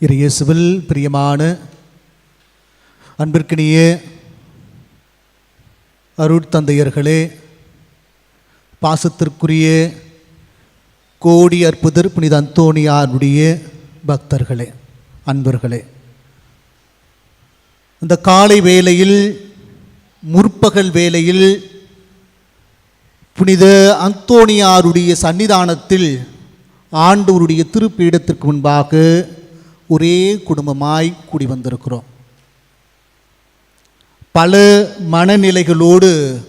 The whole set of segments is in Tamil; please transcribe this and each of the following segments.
இயேசுவில் பிரியமான அன்பிற்கினிய அருட்தந்தையர்களே பாசத்திற்குரிய கோடி அற்புதர் புனித அந்தோணியாருடைய பக்தர்களே அன்பர்களே. இந்த காலை வேளையில் முற்பகல் வேளையில் புனித அந்தோணியாருடைய சன்னிதானத்தில் ஆண்டவருடைய திருப்பீடத்திற்கு முன்பாக ஒரே குடும்பமாய் கூடி வந்திருக்கிறோம். பல மனநிலைகளோடு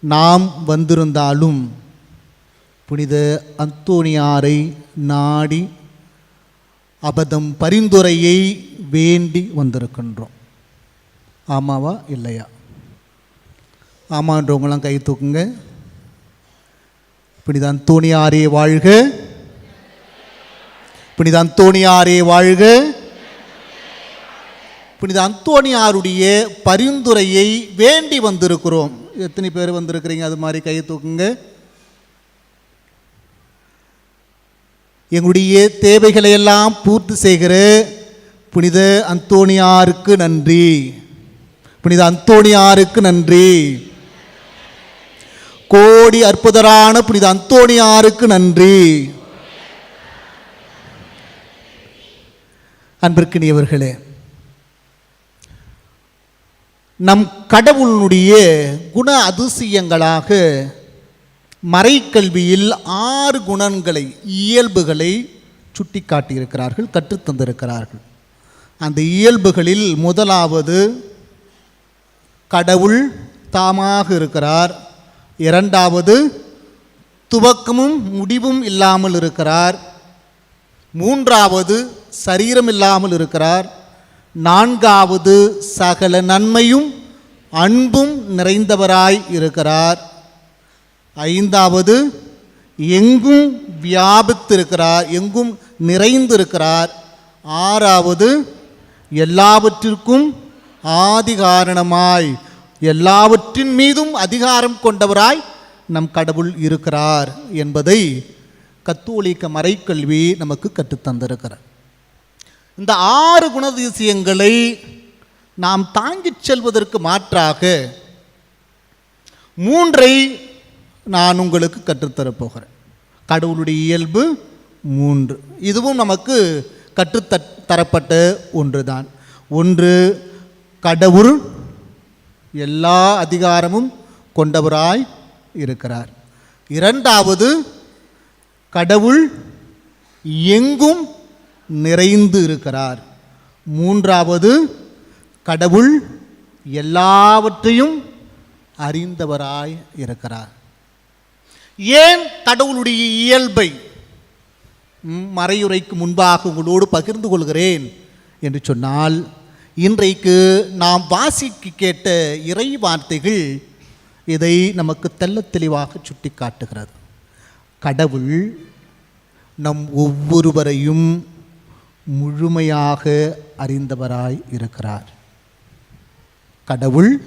நாம் வந்திருந்தாலும் புனித அந்தோணியாரை நாடி அபதம் பரிந்துரையை வேண்டி வந்திருக்கின்றோம். ஆமாவா? இல்லையா? ஆமான்றவங்களாம் கை தூக்குங்க. புனித அந்தோணியாரே வாழ்க. புனித அந்தோணியாரே வாழ்க. புனித அந்தோணியாருடைய பரிந்துரையை வேண்டி வந்திருக்கிறோம். எத்தனை பேர் வந்திருக்கிறீங்க? அது மாதிரி கையை தூக்குங்க. எங்களுடைய தேவைகளை எல்லாம் பூர்த்தி செய்கிற புனித அந்தோணியாருக்கு நன்றி. புனித அந்தோணியாருக்கு நன்றி. கோடி அற்புதரான புனித அந்தோணியாருக்கு நன்றி. அன்பிற்கினியவர்களே நம் கடவுளுடைய குண அதிசயங்களாக மறைக்கல்வியில் ஆறு குணங்களை இயல்புகளை சுட்டி காட்டியிருக்கிறார்கள் கற்றுத்தந்திருக்கிறார்கள். அந்த இயல்புகளில் முதலாவது கடவுள் தாமாக இருக்கிறார். இரண்டாவது துவக்கமும் முடிவும் இல்லாமல் இருக்கிறார். மூன்றாவது சரீரம் இல்லாமல் இருக்கிறார். நான்காவது சகல நன்மையும் அன்பும் நிறைந்தவராய் இருக்கிறார். ஐந்தாவது எங்கும் வியாபித்திருக்கிறார் எங்கும் நிறைந்திருக்கிறார். ஆறாவது எல்லாவற்றிற்கும் ஆதி காரணமாய் எல்லாவற்றின் மீதும் அதிகாரம் கொண்டவராய் நம் கடவுள் இருக்கிறார் என்பதை கத்தோலிக்க மறைக்கல்வி நமக்கு கற்றுத்தந்திருக்கிறார் இந்த ஆறு குணதிசயங்களை நாம் தாங்கிச் செல்வதற்கு மாற்றாக மூன்றை நான் உங்களுக்கு கற்றுத்தரப்போகிறேன். கடவுளுடைய இயல்பு மூன்று. இதுவும் நமக்கு கற்றுத்த தரப்பட்ட ஒன்றுதான். ஒன்று கடவுள் எல்லா அதிகாரமும் கொண்டவராய் இருக்கிறார். இரண்டாவது கடவுள் எங்கும் நிறைந்து இருக்கிறார். மூன்றாவது கடவுள் எல்லாவற்றையும் அறிந்தவராய் இருக்கிறார். ஏன் கடவுளுடைய இயல்பை ம், மறையுரைக்கு முன்பாக உங்களோடு பகிர்ந்து கொள்கிறேன் என்று சொன்னால் இன்றைக்கு நாம் வாசிக்க கேட்ட இறை வார்த்தைகள் இதை நமக்கு தெல்ல தெளிவாக சுட்டி காட்டுகிறது கடவுள் நம் ஒவ்வொருவரையும் முழுமையாக அறிந்தவராய் இருக்கிறார். கடவுள்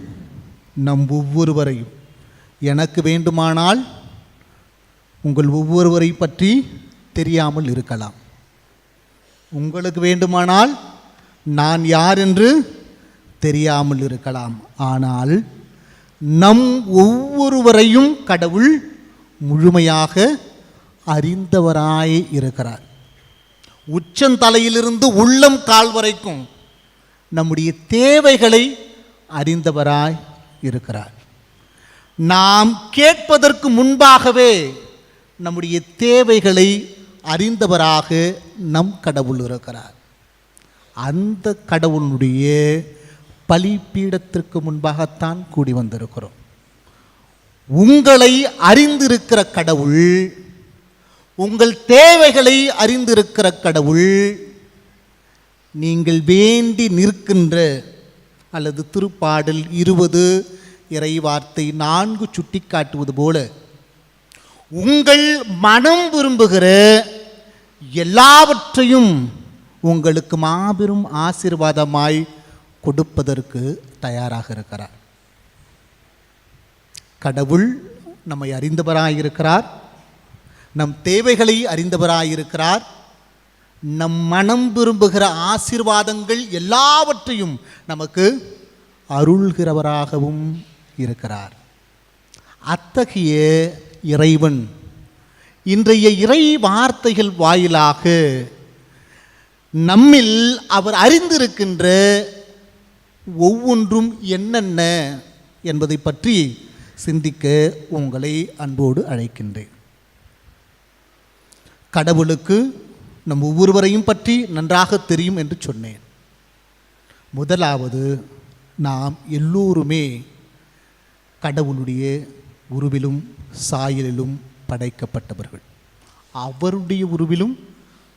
நம் ஒவ்வொருவரையும் எனக்கு வேண்டுமானால் உங்கள் ஒவ்வொருவரை பற்றி தெரியாமல் இருக்கலாம். உங்களுக்கு வேண்டுமானால் நான் யார் என்று தெரியாமல் இருக்கலாம். ஆனால் நம் ஒவ்வொருவரையும் கடவுள் முழுமையாக அறிந்தவராய் இருக்கிறார். உச்சந்தலையிலிருந்து உள்ளம் கால் வரைக்கும் நம்முடைய தேவைகளை அறிந்தவராய் இருக்கிறார். நாம் கேட்பதற்கு முன்பாகவே நம்முடைய தேவைகளை அறிந்தவராக நம் கடவுள் இருக்கிறார். அந்த கடவுளுடைய பலிப்பீடத்திற்கு முன்பாகத்தான் கூடி வந்திருக்கிறோம். உங்களை அறிந்திருக்கிற கடவுள் உங்கள் தேவைகளை அறிந்திருக்கிற கடவுள் நீங்கள் வேண்டி நிற்கின்ற அல்லது திருப்பாடல் இருபது இறைவார்த்தை நான்கு சுட்டிக்காட்டுவது போல உங்கள் மனம் விரும்புகிற எல்லாவற்றையும் உங்களுக்கு மாபெரும் ஆசீர்வாதமாய் கொடுப்பதற்கு தயாராக இருக்கிறார். கடவுள் நம்மை அறிந்தவராக இருக்கிறார் நம் தேவைகளை அறிந்தவராயிருக்கிறார். நம் மனம் விரும்புகிற ஆசீர்வாதங்கள் எல்லாவற்றையும் நமக்கு அருள்கிறவராகவும் இருக்கிறார். அத்தகைய இறைவன் இன்றைய இறை வார்த்தைகள் வாயிலாக நம்மில் அவர் அறிந்திருக்கின்ற ஒவ்வொன்றும் என்னென்ன என்பதை பற்றி சிந்திக்க உங்களை அன்போடு அழைக்கின்றேன். கடவுளுக்கு நம் ஒவ்வொருவரையும் பற்றி நன்றாக தெரியும் என்று சொன்னேன். முதலாவது நாம் எல்லோருமே கடவுளுடைய உருவிலும் சாயலிலும் படைக்கப்பட்டவர்கள். அவருடைய உருவிலும்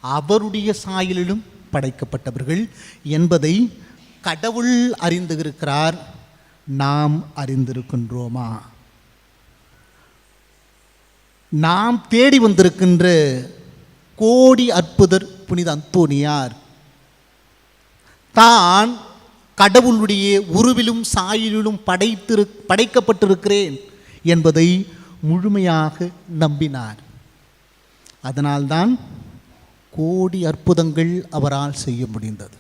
அவருடைய சாயலிலும் படைக்கப்பட்டவர்கள் என்பதை கடவுள் அறிந்திருக்கிறார் நாம் அறிந்திருக்கின்றோமா? நாம் தேடி வந்திருக்கின்ற கோடி அற்புதர் புனித அந்தோனியார் தான் கடவுளுடைய உருவிலும் சாயலிலும் படைத்திரு படைக்கப்பட்டிருக்கிறேன் என்பதை முழுமையாக நம்பினார். அதனால்தான் கோடி அற்புதங்கள் அவரால் செய்ய முடிந்தது.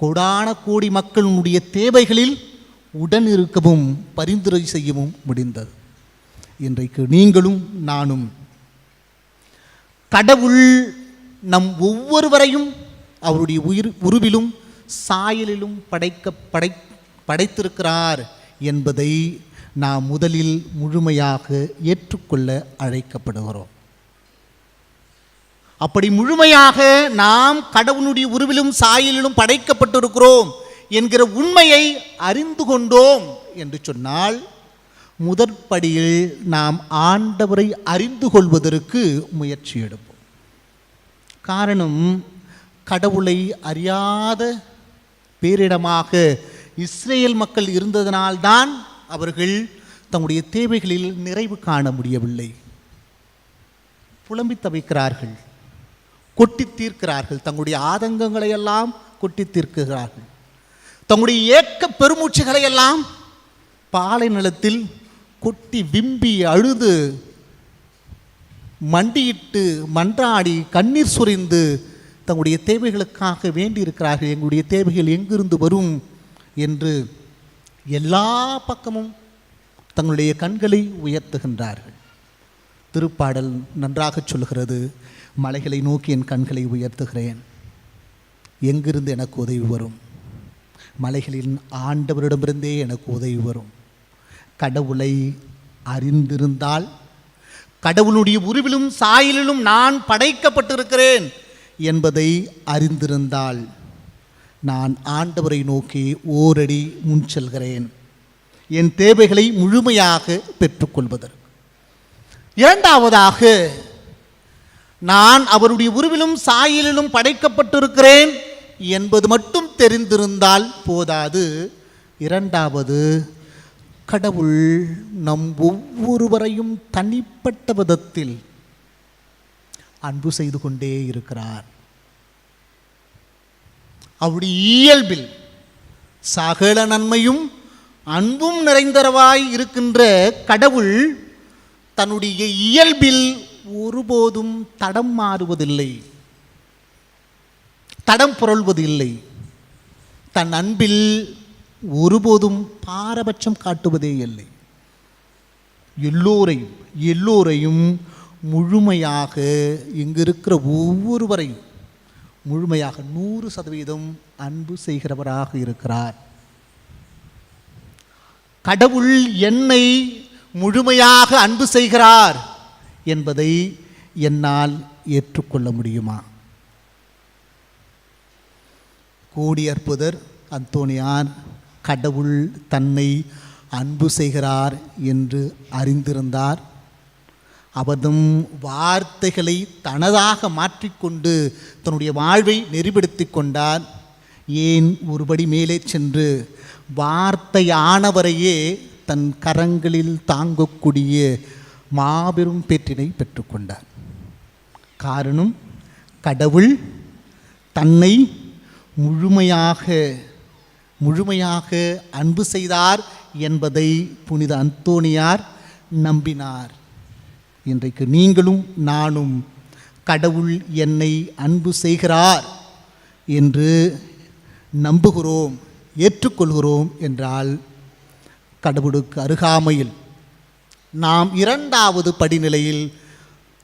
கோடான கோடி மக்களுடைய தேவைகளில் உடன் இருக்கவும் பரிந்துரை செய்யவும் முடிந்தது. இன்றைக்கு நீங்களும் நானும் கடவுள் நம் ஒவ்வொருவரையும் அவருடைய உயிர் உருவிலும் சாயலிலும் படைக்க படை படைத்திருக்கிறார் என்பதை நாம் முதலில் முழுமையாக ஏற்றுக்கொள்ள அழைக்கப்படுகிறோம். அப்படி முழுமையாக நாம் கடவுளுடைய உருவிலும் சாயலிலும் படைக்கப்பட்டிருக்கிறோம் என்கிற உண்மையை அறிந்து கொண்டோம் என்று சொன்னால் முதற்படியில் நாம் ஆண்டவரை அறிந்து கொள்வதற்கு முயற்சி எடுப்போம். காரணம் கடவுளை அறியாத பேரிடமாக இஸ்ரேல் மக்கள் இருந்ததனால்தான் அவர்கள் தம்முடைய தேவைகளில் நிறைவு காண முடியவில்லை. புலம்பி தவிக்கிறார்கள் கொட்டி தீர்க்கிறார்கள் தங்களுடைய ஆதங்கங்களை எல்லாம் கொட்டி தீர்க்கிறார்கள். தங்களுடைய ஏக்க பெருமூச்சுகளை எல்லாம் பாலை நிலத்தில் கொட்டி விம்பி அழுது மண்டியிட்டு மன்றாடி கண்ணீர் சுரிந்து தங்களுடைய தேவைகளுக்காக வேண்டியிருக்கிறார்கள் எங்களுடைய தேவைகள் எங்கிருந்து வரும் என்று எல்லா பக்கமும் தங்களுடைய கண்களை உயர்த்துகின்றார்கள். திருப்பாடல் நன்றாக சொல்கிறது மலைகளை நோக்கி என் கண்களை உயர்த்துகிறேன் எங்கிருந்து எனக்கு உதவி வரும்? மலைகளின் ஆண்டவரிடமிருந்தே எனக்கு உதவி வரும். கடவுளை அறிந்திருந்தால் கடவுளுடைய உருவிலும் சாயலிலும் நான் படைக்கப்பட்டிருக்கிறேன் என்பதை அறிந்திருந்தால் நான் ஆண்டவரை நோக்கி ஓரடி முன் செல்கிறேன். என் தேவைகளை முழுமையாக பெற்றுக்கொள்வதற்கு. இரண்டாவதாக நான் அவருடைய உருவிலும் சாயலிலும் படைக்கப்பட்டிருக்கிறேன் என்பது மட்டும் தெரிந்திருந்தால் போதாது. இரண்டாவது கடவுள் நம் ஒவ்வொருவரையும் தனிப்பட்ட விதத்தில் அன்பு செய்து கொண்டே இருக்கிறார். அவருடைய இயல்பில் சகல நன்மையும் அன்பும் நிறைந்தரவாய் இருக்கின்ற கடவுள் தன்னுடைய இயல்பில் ஒருபோதும் தடம் மாறுவதில்லை தடம் புரள்வதில்லை. தன் அன்பில் ஒருபோதும் பாரபட்சம் காட்டுவதே இல்லை. எல்லோரையும் எல்லோரையும் முழுமையாக இங்கு இருக்கிற ஒவ்வொருவரையும் முழுமையாக நூறு சதவீதம் அன்பு செய்கிறவராக இருக்கிறார். கடவுள் என்னை முழுமையாக அன்பு செய்கிறார் என்பதை என்னால் ஏற்றுக்கொள்ள முடியுமா? கோடி அற்புதர் அந்தோனியார் கடவுள் தன்னை அன்பு செய்கிறார் என்று அறிந்திருந்தார். அவதும் வார்த்தைகளை தனதாக மாற்றிக்கொண்டு தன்னுடைய வாழ்வை நெறிப்படுத்தி கொண்டார். ஏன் ஒருபடி மேலே சென்று வார்த்தையானவரையே தன் கரங்களில் தாங்கக்கூடிய மாபெரும் பெற்றினை பெற்றுக்கொண்டார் காரணம் கடவுள் தன்னை முழுமையாக முழுமையாக அன்பு செய்தார் என்பதை புனித அந்தோனியார் நம்பினார். இன்றைக்கு நீங்களும் நானும் கடவுள் என்னை அன்பு செய்கிறார் என்று நம்புகிறோம் ஏற்றுக்கொள்கிறோம் என்றால் கடவுளுக்கு அருகாமையில் நாம் இரண்டாவது படிநிலையில்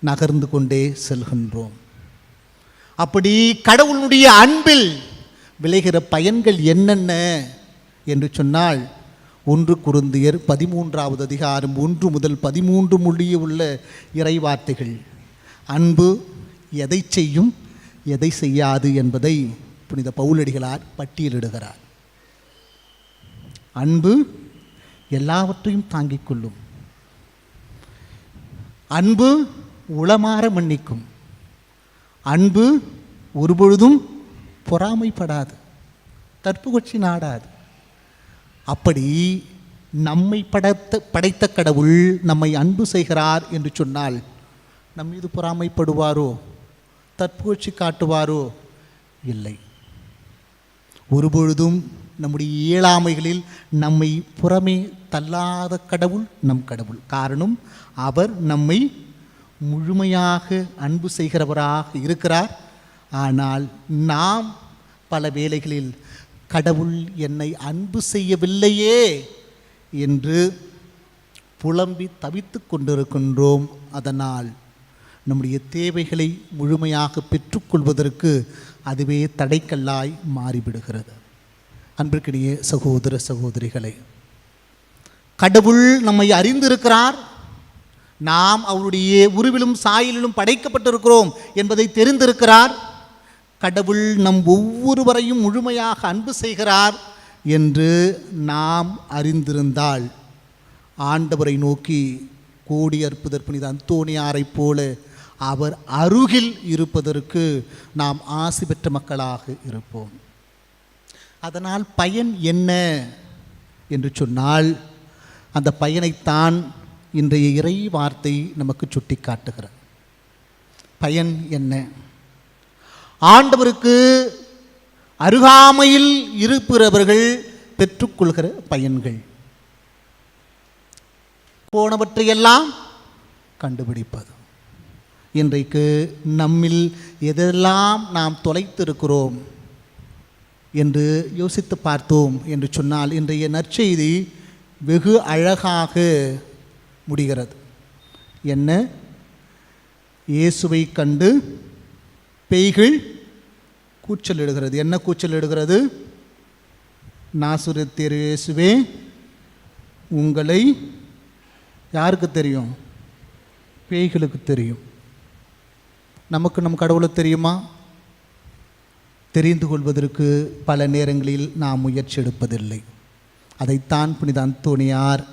நகர்ந்து கொண்டே செல்கின்றோம். அப்படி கடவுளுடைய அன்பில் விளைகிற பயன்கள் என்னென்ன? என்று சொன்னால் ஒன்று குருந்தியர் பதிமூன்றாவது அதிகாரம் ஒன்று முதல் பதிமூன்று மொழியே உள்ள இறைவார்த்தைகள். அன்பு எதை செய்யும் எதை செய்யாது என்பதை புனித பவுலடிகளார் பட்டியலிடுகிறார். அன்பு எல்லாவற்றையும் தாங்கிக் கொள்ளும். அன்பு உளமாற மன்னிக்கும். அன்பு ஒருபொழுதும் பொறாமைப்படாது. தற்புகட்சி நாடாது. அப்படி நம்மை படைத்த படைத்த கடவுள் நம்மை அன்பு செய்கிறார் என்று சொன்னால் நம் மீது பொறாமைப்படுவாரோ? தற்புகழ்ச்சி காட்டுவாரோ? இல்லை. ஒருபொழுதும் நம்முடைய இயலாமைகளில் நம்மை புறமே தள்ளாத கடவுள் நம் கடவுள். காரணம் அவர் நம்மை முழுமையாக அன்பு செய்கிறவராக இருக்கிறார். ஆனால் நாம் பல வேளைகளில் கடவுள் என்னை அன்பு செய்யவில்லையே என்று புலம்பி தவித்து கொண்டிருக்கின்றோம். அதனால் நம்முடைய தேவைகளை முழுமையாக பெற்றுக்கொள்வதற்கு அதுவே தடைக்கல்லாய் மாறிவிடுகிறது. அன்பிற்கிடையே சகோதர சகோதரிகளே கடவுள் நம்மை அறிந்திருக்கிறார். நாம் அவருடைய உருவிலும் சாயலிலும் படைக்கப்பட்டிருக்கிறோம் என்பதை தெரிந்திருக்கிறார். கடவுள் நம் ஒவ்வொருவரையும் முழுமையாக அன்பு செய்கிறார் என்று நாம் அறிந்திருந்தால் ஆண்டவரை நோக்கி கோடி அற்புதர் புனித அந்தோணியாரைப் போல அவர் அருகில் இருப்பதற்கு நாம் ஆசி பெற்ற மக்களாக இருப்போம். அதனால் பயன் என்ன என்று சொன்னால் அந்த பயனைத்தான் இன்றைய இறை வார்த்தை நமக்கு சுட்டி காட்டுகிறது பயன் என்ன? ஆண்டவருக்கு அருகாமையில் இருப்பவர்கள் பெற்றுக்கொள்கிற பயன்கள். போனவற்றையெல்லாம் கண்டுபிடிப்பது. இன்றைக்கு நம்மில் எதெல்லாம் நாம் தொலைத்திருக்கிறோம் என்று யோசித்து பார்த்தோம் என்று சொன்னால் இன்றைய நற்செய்தி வெகு அழகாக முடிகிறது. என்ன? இயேசுவை கண்டு பேய்கள் கூச்சல் கூச்சலிடுகிறது என்ன கூச்சல் கூச்சலிடுகிறது நாசுரு தெரியேசுவே உங்களை யாருக்கு தெரியும்? பேய்களுக்கு தெரியும். நமக்கு நம் கடவுளை தெரியுமா? தெரிந்து கொள்வதற்கு பல நேரங்களில் நாம் முயற்சி எடுப்பதில்லை. அதைத்தான் புனித அந்தோணியார்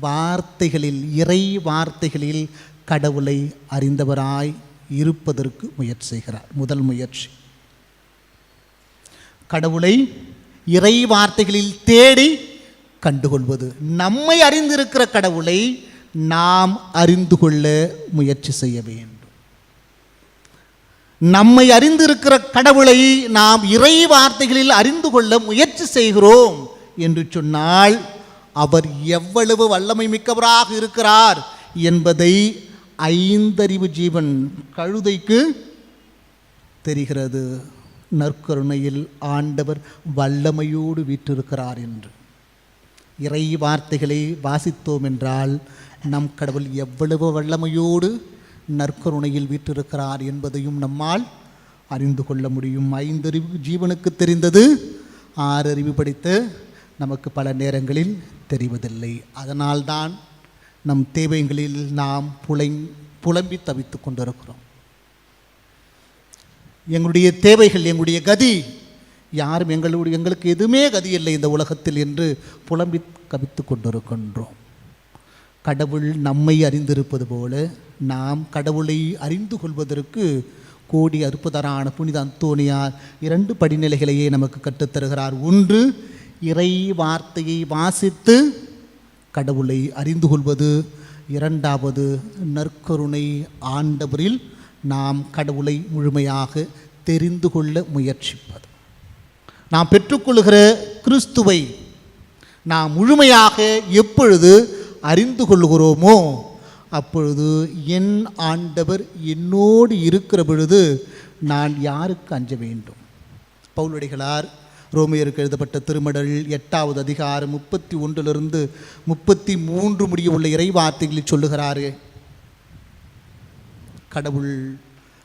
வார்த்தைகளில் இறை வார்த்தைகளில் கடவுளை அறிந்தவராய் இருப்பதற்கு முயற்சி செய்கிறார். முதல் முயற்சி. கடவுளை இறை வார்த்தைகளில் தேடி கண்டுகொள்வது. நம்மை அறிந்திருக்கிற கடவுளை நாம் அறிந்து கொள்ள முயற்சி செய்ய வேண்டும். நம்மை அறிந்திருக்கிற கடவுளை நாம் இறை வார்த்தைகளில் அறிந்து கொள்ள முயற்சி செய்கிறோம் என்று சொன்னால் அவர் எவ்வளவு வல்லமை மிக்கவராக இருக்கிறார் என்பதை ஐந்தறிவு ஜீவன் கழுதைக்கு தெரிகிறது. நற்கருணையில் ஆண்டவர் வல்லமையோடு வீற்றிருக்கிறார் என்று. இறை வார்த்தைகளை வாசித்தோம் என்றால் நம் கடவுள் எவ்வளவு வல்லமையோடு நற்கருணையில் வீற்றிருக்கிறார் என்பதையும் நம்மால் அறிந்து கொள்ள முடியும். ஐந்தறிவு ஜீவனுக்கு தெரிந்தது ஆறறிவு படித்து நமக்கு பல நேரங்களில் தெரிவதில்லை. அதனால்தான் நம் தேவைகளில் நாம் புலை புலம்பி தவித்து கொண்டிருக்கிறோம். எங்களுடைய தேவைகள் எங்களுடைய கதி யாரும் எங்களுடைய எங்களுக்கு எதுவுமே கதி இல்லை இந்த உலகத்தில் என்று புலம்பி கவித்து கொண்டிருக்கின்றோம். கடவுள் நம்மை அறிந்திருப்பது போல நாம் கடவுளை அறிந்து கொள்வதற்கு கோடி அற்புதரான புனித அந்தோனியார் இரண்டு படிநிலைகளையே நமக்கு கற்றுத்தருகிறார். ஒன்று இறை வார்த்தையை வாசித்து கடவுளை அறிந்து கொள்வது. இரண்டாவது நற்கருணை ஆண்டவரில் நாம் கடவுளை முழுமையாக தெரிந்து கொள்ள முயற்சிப்பது. நாம் பெற்றுக்கொள்கிற கிறிஸ்துவை நாம் முழுமையாக எப்பொழுது அறிந்து கொள்கிறோமோ அப்பொழுது என் ஆண்டவர் என்னோடு இருக்கிற பொழுது நான் யாருக்கு அஞ்ச வேண்டும்? பவுலடிகளார் ரோமியருக்கு எழுதப்பட்ட திருமடல் எட்டாவது அதிகாரம் முப்பத்தி ஒன்றிலிருந்து முப்பத்தி மூன்று முடிய உள்ள இறைவார்த்தைகளில் சொல்லுகிறாரு. கடவுள்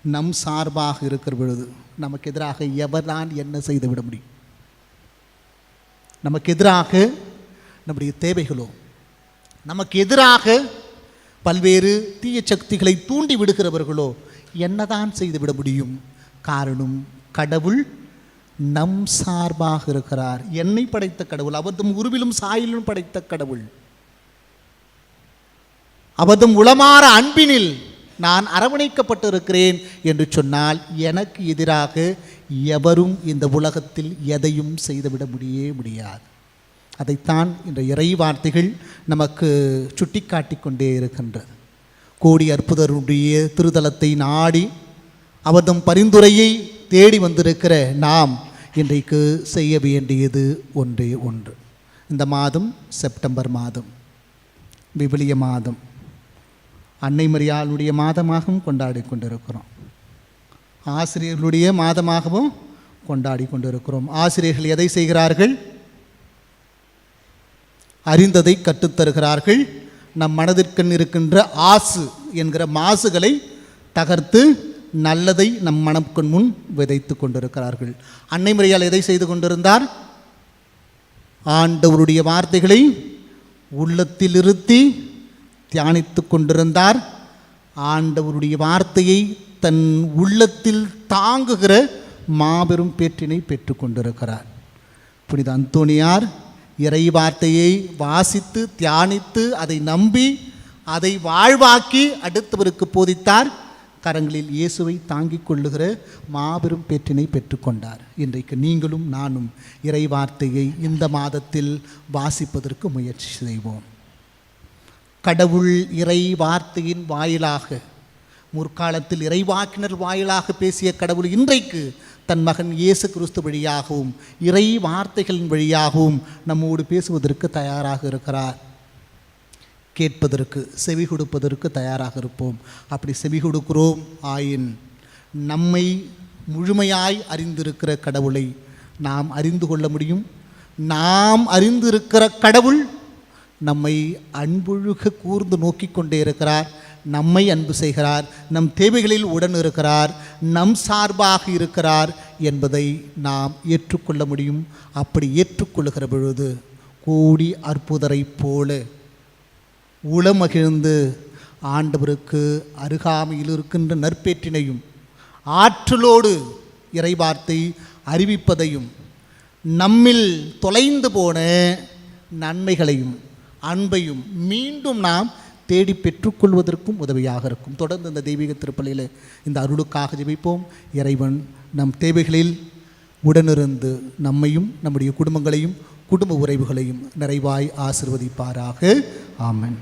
நம் சார்பாக இருக்கிற பொழுது நமக்கு எதிராக எவர்தான் என்ன செய்து விட முடியும்? நமக்கு எதிராக நம்முடைய தேவைகளோ நமக்கு எதிராக பல்வேறு தீய சக்திகளை தூண்டி விடுகிறவர்களோ என்னதான் செய்துவிட முடியும்? காரணம் கடவுள் நம் சார்பாக இருக்கிறார். என்னை படைத்த கடவுள் அவர்தம் உருவிலும் சாயிலும் படைத்த கடவுள். அவதும் உளமாற அன்பினில் நான் அரவணைக்கப்பட்டிருக்கிறேன் என்று சொன்னால் எனக்கு எதிராக எவரும் இந்த உலகத்தில் எதையும் செய்துவிட முடியே முடியாது. அதைத்தான் இந்த இறை வார்த்தைகள் நமக்கு சுட்டிக்காட்டி கொண்டே இருக்கின்றது. கோடி அற்புதருடைய திருதலத்தை நாடி அவதும் பரிந்துரையை தேடி வந்திருக்கிற நாம் இன்றைக்கு செய்ய வேண்டியது ஒன்றே ஒன்று. இந்த மாதம் செப்டம்பர் மாதம் விபிலிய மாதம். அன்னை மரியாளுடைய மாதமாகவும் கொண்டாடி கொண்டிருக்கிறோம். ஆசிரியர்களுடைய மாதமாகவும் கொண்டாடி கொண்டிருக்கிறோம். ஆசிரியர்கள் எதை செய்கிறார்கள்? அறிந்ததை கற்றுத்தருகிறார்கள் நம் மனதிற்கண் இருக்கின்ற ஆசு என்கிற மாசுகளை தகர்த்து நல்லதை நம் மனக்கண் முன் விதைத்து கொண்டிருக்கிறார்கள். அன்னை முறையால் எதை செய்து கொண்டிருந்தார்? ஆண்டவருடைய வார்த்தைகளை உள்ளத்தில் இருத்தி தியானித்து கொண்டிருந்தார். ஆண்டவருடைய வார்த்தையை தன் உள்ளத்தில் தாங்குகிற மாபெரும் பேற்றினை பெற்றுக்கொண்டிருக்கிறார் புனித அந்தோணியார் இறை வார்த்தையை வாசித்து தியானித்து அதை நம்பி அதை வாழ்வாக்கி அடுத்தவருக்கு போதித்தார். கரங்களில் இயேசுவை தாங்கிக் கொள்ளுகிற மாபெரும் பேற்றினை பெற்றுக்கொண்டார். இன்றைக்கு நீங்களும் நானும் இறை வார்த்தையை இந்த மாதத்தில் வாசிப்பதற்கு முயற்சி செய்வோம். கடவுள் இறை வார்த்தையின் வாயிலாக முற்காலத்தில் இறைவாக்கினர் வாயிலாக பேசிய கடவுள் இன்றைக்கு தன் மகன் இயேசு கிறிஸ்து வழியாகவும் இறை வார்த்தைகளின் வழியாகவும் நம்மோடு பேசுவதற்கு தயாராக இருக்கிறார். கேட்பதற்கு செவி கொடுப்பதற்கு தயாராக இருப்போம். அப்படி செவி கொடுக்கிறோம் ஆயின் நம்மை முழுமையாய் அறிந்திருக்கிற கடவுளை நாம் அறிந்து கொள்ள முடியும். நாம் அறிந்திருக்கிற கடவுள் நம்மை அன்பொழுக கூர்ந்து நோக்கி கொண்டே இருக்கிறார். நம்மை அன்பு செய்கிறார். நம் தேவைகளில் உடன் இருக்கிறார். நம் சார்பாக இருக்கிறார் என்பதை நாம் ஏற்றுக்கொள்ள முடியும். அப்படி ஏற்றுக்கொள்ளுகிற பொழுது கோடி அற்புதரைப் போல உளமகிழ்ந்து ஆண்டவருக்கு அருகாமையில் இருக்கின்ற நற்பேற்றினையும் ஆற்றலோடு இறைவார்த்தை அறிவிப்பதையும் நம்மில் தொலைந்து போன நன்மைகளையும் அன்பையும் மீண்டும் நாம் தேடி பெற்றுக்கொள்வதற்கும் உதவியாக இருக்கும். தொடர்ந்து இந்த தெய்வீக திருப்பலியில் இந்த அருளுக்காக ஜெபிப்போம். இறைவன் நம் தேவைகளில் உடனிருந்து நம்மையும் நம்முடைய குடும்பங்களையும் குடும்ப உறவுகளையும் நிறைவாய் ஆசிர்வதிப்பாராக. ஆமன்.